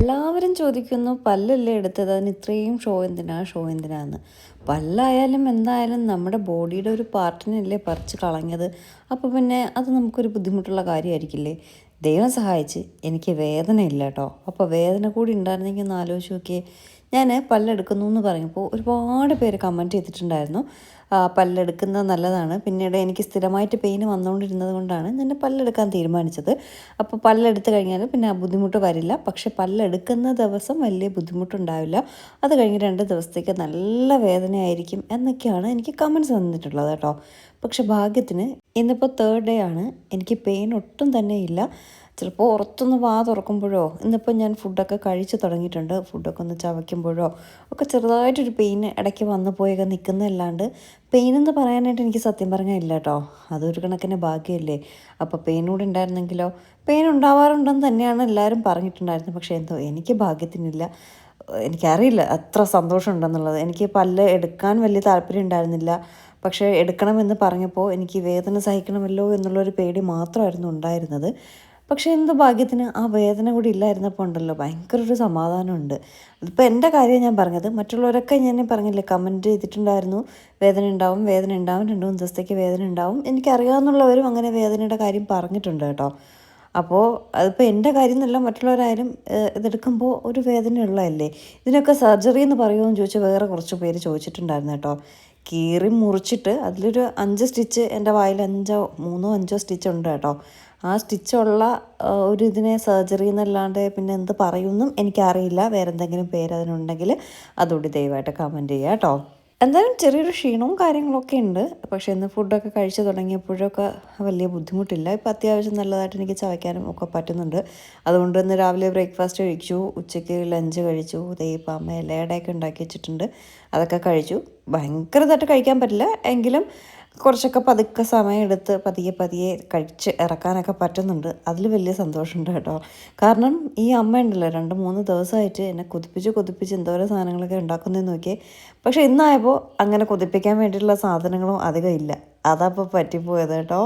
എല്ലാവരും ചോദിക്കുന്നു പല്ലല്ലേ എടുത്തത്? അതിന് ഇത്രയും ഷോ എന്തിനാ? ഷോ എന്തിനാന്ന്? പല്ലായാലും എന്തായാലും നമ്മുടെ ബോഡിയുടെ ഒരു പാർട്ടിനല്ലേ പറിച്ച് കളഞ്ഞത്. അപ്പോൾ പിന്നെ അത് നമുക്കൊരു ബുദ്ധിമുട്ടുള്ള കാര്യമായിരിക്കില്ലേ ദൈവം സഹായിച്ച് എനിക്ക് വേദനയില്ല കേട്ടോ അപ്പോൾ വേദന കൂടി ഉണ്ടായിരുന്നെങ്കിൽ ഒന്ന് ആലോചിച്ച് നോക്കിയേ. ഞാൻ പല്ലെടുക്കുന്നു എന്ന് പറയുമ്പോൾ ഒരുപാട് പേര് കമന്റ് ചെയ്തിട്ടുണ്ടായിരുന്നു. പല്ലെടുക്കുന്നത് നല്ലതാണ്. പിന്നീട് എനിക്ക് സ്ഥിരമായിട്ട് പെയിൻ വന്നുകൊണ്ടിരുന്നത് കൊണ്ടാണ് ഞാൻ പല്ലെടുക്കാൻ തീരുമാനിച്ചത്. അപ്പോൾ പല്ലെടുത്ത് കഴിഞ്ഞാൽ പിന്നെ ആ ബുദ്ധിമുട്ട് വരില്ല. പക്ഷേ പല്ലെടുക്കുന്ന ദിവസം വലിയ ബുദ്ധിമുട്ടുണ്ടാവില്ല. അത് കഴിഞ്ഞ് രണ്ട് ദിവസത്തേക്ക് നല്ല വേദനയായിരിക്കും എന്നൊക്കെയാണ് എനിക്ക് കമൻസ് വന്നിട്ടുള്ളത് കേട്ടോ. പക്ഷെ ഭാഗ്യത്തിന് ഇന്നിപ്പോൾ തേർഡ് ഡേ ആണ്. എനിക്ക് പെയിൻ ഒട്ടും തന്നെ ഇല്ല. ചിലപ്പോൾ പുറത്തുനിന്ന് വാ തുറക്കുമ്പോഴോ ഇന്നിപ്പോൾ ഞാൻ ഫുഡൊക്കെ കഴിച്ചു തുടങ്ങിയിട്ടുണ്ട്. ഫുഡൊക്കെ ഒന്ന് ചവയ്ക്കുമ്പോഴോ ഒക്കെ ചെറുതായിട്ടൊരു പെയിൻ ഇടയ്ക്ക് വന്നു പോയൊക്കെ നിൽക്കുന്നതല്ലാണ്ട് പെയിൻ എന്ന് പറയാനായിട്ട് എനിക്ക് സത്യം പറഞ്ഞാൽ ഇല്ല കേട്ടോ അതൊരു കണക്കിന് ബാക്കിയല്ലേ അപ്പോൾ പെയിൻ കൂടെ ഉണ്ടായിരുന്നെങ്കിലോ പെയിൻ ഉണ്ടാവാറുണ്ടെന്ന് തന്നെയാണ് എല്ലാവരും പറഞ്ഞിട്ടുണ്ടായിരുന്നത്. പക്ഷേ എന്തോ എനിക്ക് ഭാഗ്യത്തിനില്ല. എനിക്കറിയില്ല അത്ര സന്തോഷം ഉണ്ടെന്നുള്ളത്. എനിക്ക് പല്ല് എടുക്കാൻ വലിയ താല്പര്യം ഉണ്ടായിരുന്നില്ല. പക്ഷേ എടുക്കണമെന്ന് പറഞ്ഞപ്പോൾ എനിക്ക് വേദന സഹിക്കണമല്ലോ എന്നുള്ളൊരു പേടി മാത്രമായിരുന്നു ഉണ്ടായിരുന്നത്. പക്ഷേ എന്ത് ഭാഗ്യത്തിന് ആ വേദന കൂടി ഇല്ലായിരുന്നപ്പോൾ ഉണ്ടല്ലോ. ഭയങ്കര ഒരു സമാധാനമുണ്ട്. അതിപ്പോൾ എന്റെ കാര്യം ഞാൻ പറഞ്ഞത് മറ്റുള്ളവരൊക്കെ ഞാൻ പറഞ്ഞില്ലേ കമന്റ് ചെയ്തിട്ടുണ്ടായിരുന്നു വേദന ഉണ്ടാവും വേദന ഉണ്ടാവും രണ്ട് മൂന്ന് ദിവസത്തേക്ക് വേദന ഉണ്ടാവും. എനിക്കറിയാവുന്നുള്ളവരും അങ്ങനെ വേദനയുടെ കാര്യം പറഞ്ഞിട്ടുണ്ട് കേട്ടോ. അപ്പോൾ അതിപ്പോൾ എന്റെ കാര്യം എന്നല്ല മറ്റുള്ളവരായാലും ഇതെടുക്കുമ്പോൾ ഒരു വേദനയുള്ളതല്ലേ? ഇതിനൊക്കെ സർജറി എന്ന് പറയുമെന്ന് ചോദിച്ചാൽ വേറെ കുറച്ച് പേര് ചോദിച്ചിട്ടുണ്ടായിരുന്നു കേട്ടോ. കീറി മുറിച്ചിട്ട് അതിലൊരു അഞ്ച് സ്റ്റിച്ച് എന്റെ വായിൽ അഞ്ചോ മൂന്നോ അഞ്ചോ സ്റ്റിച്ച് ഉണ്ട് കേട്ടോ. ആ സ്റ്റിച്ചുള്ള ഒരു ഇതിനെ സർജറി എന്നല്ലാണ്ട് പിന്നെ എന്ത് പറയുമെന്നും എനിക്കറിയില്ല. വേറെ എന്തെങ്കിലും പേര് അതിനുണ്ടെങ്കിൽ അതുകൂടി ദയവായിട്ട് കമന്റ് ചെയ്യാം കേട്ടോ. എന്തായാലും ചെറിയൊരു ക്ഷീണവും കാര്യങ്ങളൊക്കെ ഉണ്ട്. പക്ഷേ ഇന്ന് ഫുഡൊക്കെ കഴിച്ചു തുടങ്ങിയപ്പോഴൊക്കെ വലിയ ബുദ്ധിമുട്ടില്ല. ഇപ്പോൾ അത്യാവശ്യം നല്ലതായിട്ട് എനിക്ക് ചവയ്ക്കാനും ഒക്കെ പറ്റുന്നുണ്ട്. അതുകൊണ്ട് ഇന്ന് രാവിലെ ബ്രേക്ക്ഫാസ്റ്റ് കഴിച്ചു ഉച്ചയ്ക്ക് ലഞ്ച് കഴിച്ചു ദേ ഇപ്പം അമ്മ ഉണ്ടാക്കി വെച്ചിട്ടുണ്ട്. അതൊക്കെ കഴിച്ചു. ഭയങ്കരതായിട്ട് കഴിക്കാൻ പറ്റില്ല. എങ്കിലും കുറച്ചൊക്കെ പതുക്കെ സമയമെടുത്ത് പതിയെ പതിയെ കഴിച്ച് ഇറക്കാനൊക്കെ പറ്റുന്നുണ്ട്. അതിൽ വലിയ സന്തോഷമുണ്ട് കേട്ടോ. കാരണം ഈ അമ്മ ഉണ്ടല്ലോ രണ്ട് മൂന്ന് ദിവസമായിട്ട് എന്നെ കൊതിപ്പിച്ച് കൊതിപ്പിച്ച് എന്തോരം സാധനങ്ങളൊക്കെ ഉണ്ടാക്കുന്നതെന്ന് നോക്കിയേ. പക്ഷേ ഇന്നായപ്പോൾ അങ്ങനെ കൊതിപ്പിക്കാൻ വേണ്ടിയിട്ടുള്ള സാധനങ്ങളും അധികം ഇല്ല. അതപ്പോൾ പറ്റിപ്പോയത് കേട്ടോ.